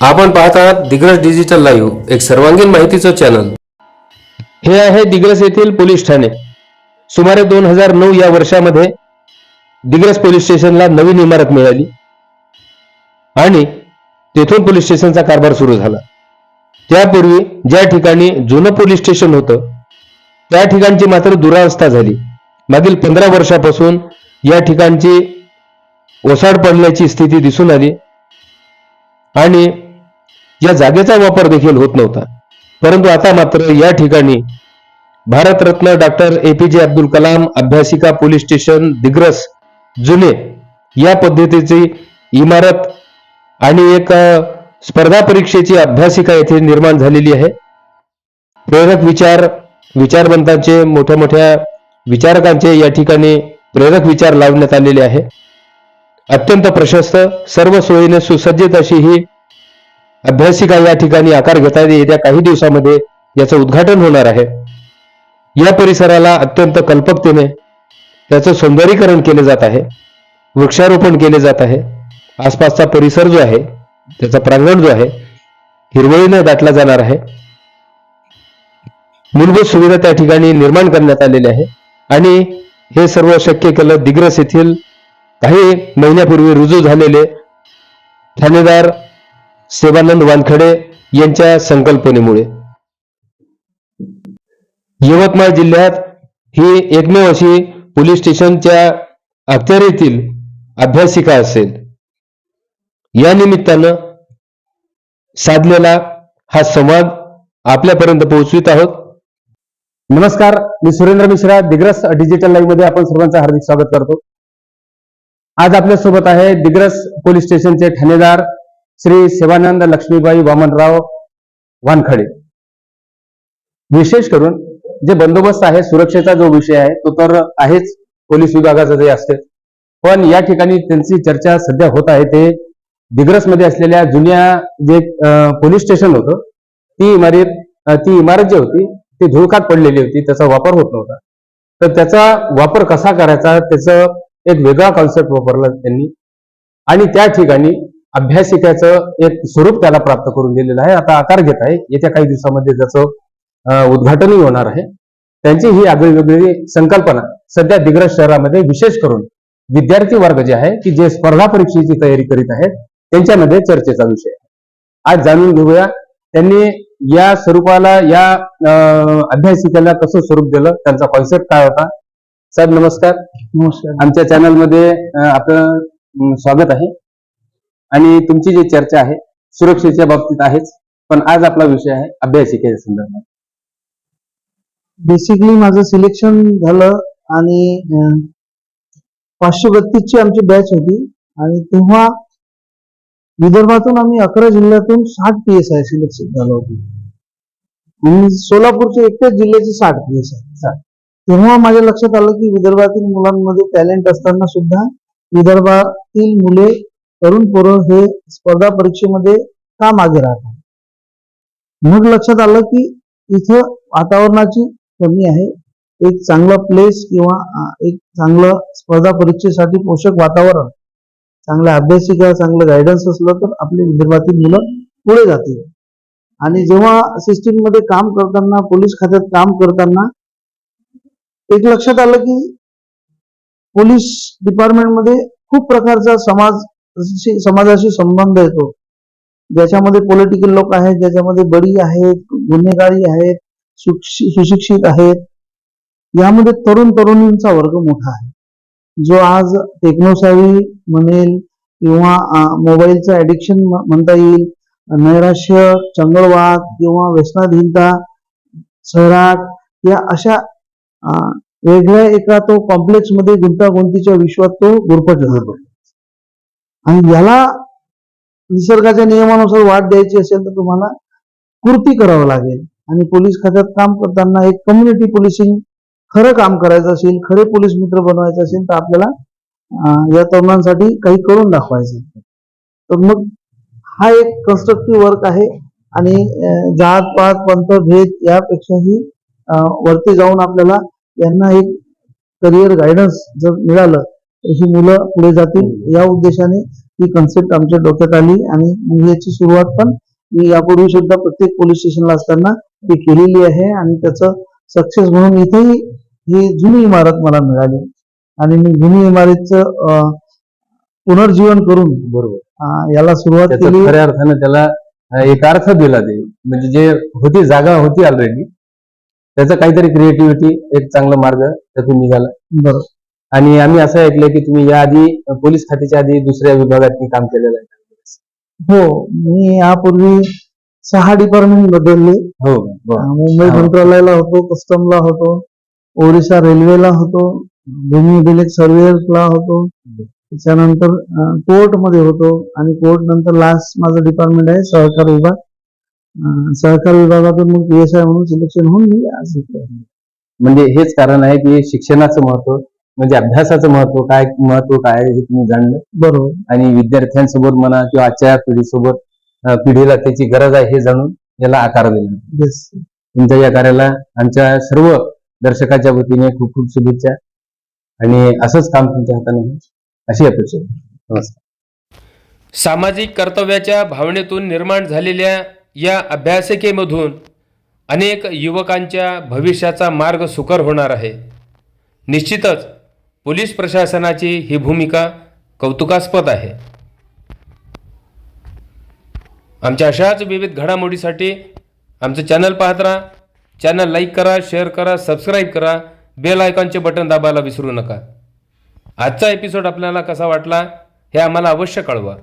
आपण पाहत आहात दिग्रस डिजिटल लाईव्ह एक सर्वांगीण माहितीचं चॅनल हे आहे दिग्रस येथील पोलीस ठाणे. सुमारे दोन हजार नऊ या वर्षामध्ये दिग्रस पोलीस स्टेशनला नवीन इमारत मिळाली. आणि तेथून पोलीस स्टेशनचा कारभार सुरू झाला. त्यापूर्वी ज्या ठिकाणी जुनं पोलीस स्टेशन होतं त्या ठिकाणची मात्र दुरावस्था झाली. मागील पंधरा वर्षापासून या ठिकाणची ओसाड पडल्याची स्थिती दिसून आली. आणि या जागेचा वापर देखील होत नव्हता. परंतु आता मात्र या ठिकाणी Bharat Ratna doctor A P J Abdul Kalam अभ्यासिका police station Digras जुने या पद्धतीची इमारत आणि एक स्पर्धा परीक्षेची अभ्यासिका येथे निर्माण झालेली आहे. प्रेरक विचार विचारवंतांचे मोठ्या मोठ्या विचारकांचे या ठिकाणी प्रेरक विचार लावण्यात आलेले आहे. अत्यंत प्रशस्त सर्व सोयीने सुसज्जित अशी ही अभ्यासिका या ठिकाणी आकार घेता येते येत्या काही दिवसामध्ये याचं उद्घाटन होणार आहे. या परिसराला अत्यंत कल्पकतेने त्याचं सौंदर्यीकरण केले जात आहे. वृक्षारोपण केले जात आहे. आसपासचा परिसर जो आहे त्याचा प्रांगण जो आहे हिरवळीनं दाटला जाणार आहे. मूलभूत सुविधा त्या ठिकाणी निर्माण करण्यात आलेल्या आहे आणि हे सर्व शक्य केलं दिग्रस येथील काही महिन्यापूर्वी रुजू झालेले ठाणेदार सेवानंद वानखडे यांच्या संकल्पनेमुळे. यवतमाळ जिल्ह्यात ही एकमेव अशी पोलीस स्टेशनच्या अखत्यारीतील अभ्यासिका असेल. या निमित्तानं साधलेला हा संवाद आपल्यापर्यंत पोहोचवित आहोत. नमस्कार मी सुरेंद्र मिश्रा दिग्रस डिजिटल लाईव्हमध्ये आपण सर्वांचं हार्दिक स्वागत करतो. आज आपल्यासोबत आहे दिग्रस पोलीस स्टेशनचे ठाणेदार श्री सेवानंद लक्ष्मीबाई वामनराव वानखडे. विशेष करून जे बंदोबस्त आहे सुरक्षेचा जो विषय आहे तो तर आहेच पोलीस विभागाचा जे असते. पण या ठिकाणी त्यांची चर्चा सध्या होत आहे ते दिग्रसमध्ये असलेल्या जुन्या जे पोलीस स्टेशन होतं ती इमारत ती इमारत जी होती ती धुळकात पडलेली होती त्याचा वापर होत नव्हता. तर त्याचा वापर कसा करायचा त्याचं एक वेगळा कॉन्सेप्ट वापरला त्यांनी. आणि त्या ठिकाणी अभ्यासिकेचं एक स्वरूप त्याला प्राप्त करून दिलेलं आहे. आता आकार घेत आहे. येत्या काही दिवसामध्ये त्याचं उद्घाटनही होणार आहे. त्यांची ही आगळी वेगळी संकल्पना सध्या दिग्रस शहरामध्ये विशेष करून विद्यार्थी वर्ग जे आहे की जे स्पर्धा परीक्षेची तयारी करीत आहेत त्यांच्यामध्ये चर्चेचा विषय आहे. आज जाणून घेऊया त्यांनी या स्वरूपाला या अभ्यासिकेला कसं स्वरूप दिलं त्यांचा कॉन्सेप्ट काय होता? सर नमस्कार. नमस्कार. आमच्या चॅनलमध्ये आपलं स्वागत आहे. आणि तुमची जी चर्चा आहे सुरक्षेच्या बाबतीत आहेच पण आज आपला विषय आहे अभ्यासिकेच्या संदर्भात. बेसिकली माझं सिलेक्शन झालं आणि पाचशे बत्तीसची आमची बॅच होती आणि तेव्हा विदर्भातून आम्ही अकरा जिल्ह्यातून साठ पी एस आय सिलेक्शन झालो होतो. आणि सोलापूरचे एकट्याच जिल्ह्याचे साठ पी एस आय तेव्हा माझ्या लक्षात आलं की विदर्भातील मुलांमध्ये टॅलेंट असताना सुद्धा विदर्भातील मुले तरुण पोरं हे स्पर्धा परीक्षेमध्ये का मागे राहतात मग लक्षात आलं की इथं वातावरणाची कमी आहे. एक चांगला प्लेस किंवा एक चांगलं स्पर्धा परीक्षेसाठी पोषक वातावरण चांगल्या अभ्यासिका चांगलं गायडन्स असलं तर आपले विदर्भातील मुलं पुढे जातील. आणि जेव्हा सिस्टीममध्ये काम करताना पोलीस खात्यात काम करताना एक लक्षात आलं की पोलीस डिपार्टमेंटमध्ये खूप प्रकारचा समाज समाजाशी संबंध येतो. ज्याच्यामध्ये पॉलिटिकल लोक आहेत ज्याच्यामध्ये बडी आहेत गुन्हेगारी आहेत सुशिक्षित आहेत यामध्ये तरुण तरुणींचा वर्ग मोठा आहे. जो आज टेक्नोसावी म्हणेल किंवा मोबाईलचं ऍडिक्शन म्हणता येईल नैराश्य चंगळवाद किंवा व्यसनाधीनता सराट या अशा वेगळ्या एका तो कॉम्प्लेक्समध्ये गुंतागुंतीच्या विश्वात तो गुरफटला जातो आणि याला निसर्गाच्या नियमानुसार वाट द्यायची असेल तर तुम्हाला कृती करावं लागेल. आणि पोलीस खात्यात काम करताना एक कम्युनिटी पोलिसिंग खरं काम करायचं असेल खरे पोलीस मित्र बनवायचं असेल तर आपल्याला या तरुणांसाठी काही करून दाखवायचं तर मग हा एक कन्स्ट्रक्टिव्ह वर्क आहे आणि जात पात पंथ भेद यापेक्षाही वरती जाऊन आपल्याला यांना एक करिअर गायडन्स जर मिळालं ही मुलं पुढे जातील. या उद्देशाने ही कन्सेप्ट आमच्या डोक्यात आली आणि याची सुरुवात पण मी यापूर्वी सुद्धा प्रत्येक पोलीस स्टेशनला असताना ती केलेली आहे आणि त्याचं सक्सेस म्हणून इथेही ही जुनी इमारत मला मिळाली. आणि मी जुनी इमारतीचं पुनर्जीवन करून बरोबर. याला सुरुवात केली. खऱ्या अर्थानं त्याला एक अर्थ दिला ते. म्हणजे जे होती जागा होती ऑलरेडी त्याचा काहीतरी क्रिएटिव्हिटी एक चांगला मार्ग त्यातून निघाला. बरोबर. आणि आम्ही असं ऐकलंय की तुम्ही याआधी अं, पोलीस खात्याच्या आधी दुसऱ्या विभागात काम केलेलं आहे हो मी यापूर्वी सहा डिपार्टमेंट बदलले हो मुंबई. मंत्रालयाला होतो कस्टमला होतो ओरिसा रेल्वेला होतो भूमी अभिलेख सर्वेला होतो त्याच्यानंतर कोर्टमध्ये होतो आणि कोर्ट नंतर लास्ट माझं डिपार्टमेंट आहे सहकार विभाग सहकार विभागातून मग पी एस आय म्हणून सिलेक्शन होऊन मी आज. म्हणजे हेच कारण आहे की शिक्षणाचं महत्त्व म्हणजे अभ्यासाचं महत्त्व काय महत्त्व काय आहे हे तुम्ही जाणलं? बरोबर. आणि विद्यार्थ्यांसोबत म्हणा किंवा आजच्या पिढीसोबत अं, पिढीला त्याची गरज आहे हे जाणून याला आकार दिला. तुमच्या या कार्याला आमच्या सर्व दर्शकाच्या वतीने खूप खूप शुभेच्छा. आणि असंच काम तुमच्या हाताने होईल, अशी अपेक्षा आहे. नमस्कार. सामाजिक कर्तव्याच्या भावनेतून निर्माण झालेल्या या अभ्यासिकेमधून अनेक युवकांच्या भविष्याचा मार्ग सुकर होणार आहे. निश्चितच पोलीस प्रशासनाची ही भूमिका कौतुकास्पद आहे. आमच्या अशाच विविध घडामोडीसाठी आमचं चॅनल पाहत राहा. चॅनल लाईक करा शेअर करा सबस्क्राईब करा. बेल आयकॉनचे बटन दाबायला विसरू नका. आजचा एपिसोड आपल्याला कसा वाटला हे आम्हाला अवश्य कळवा.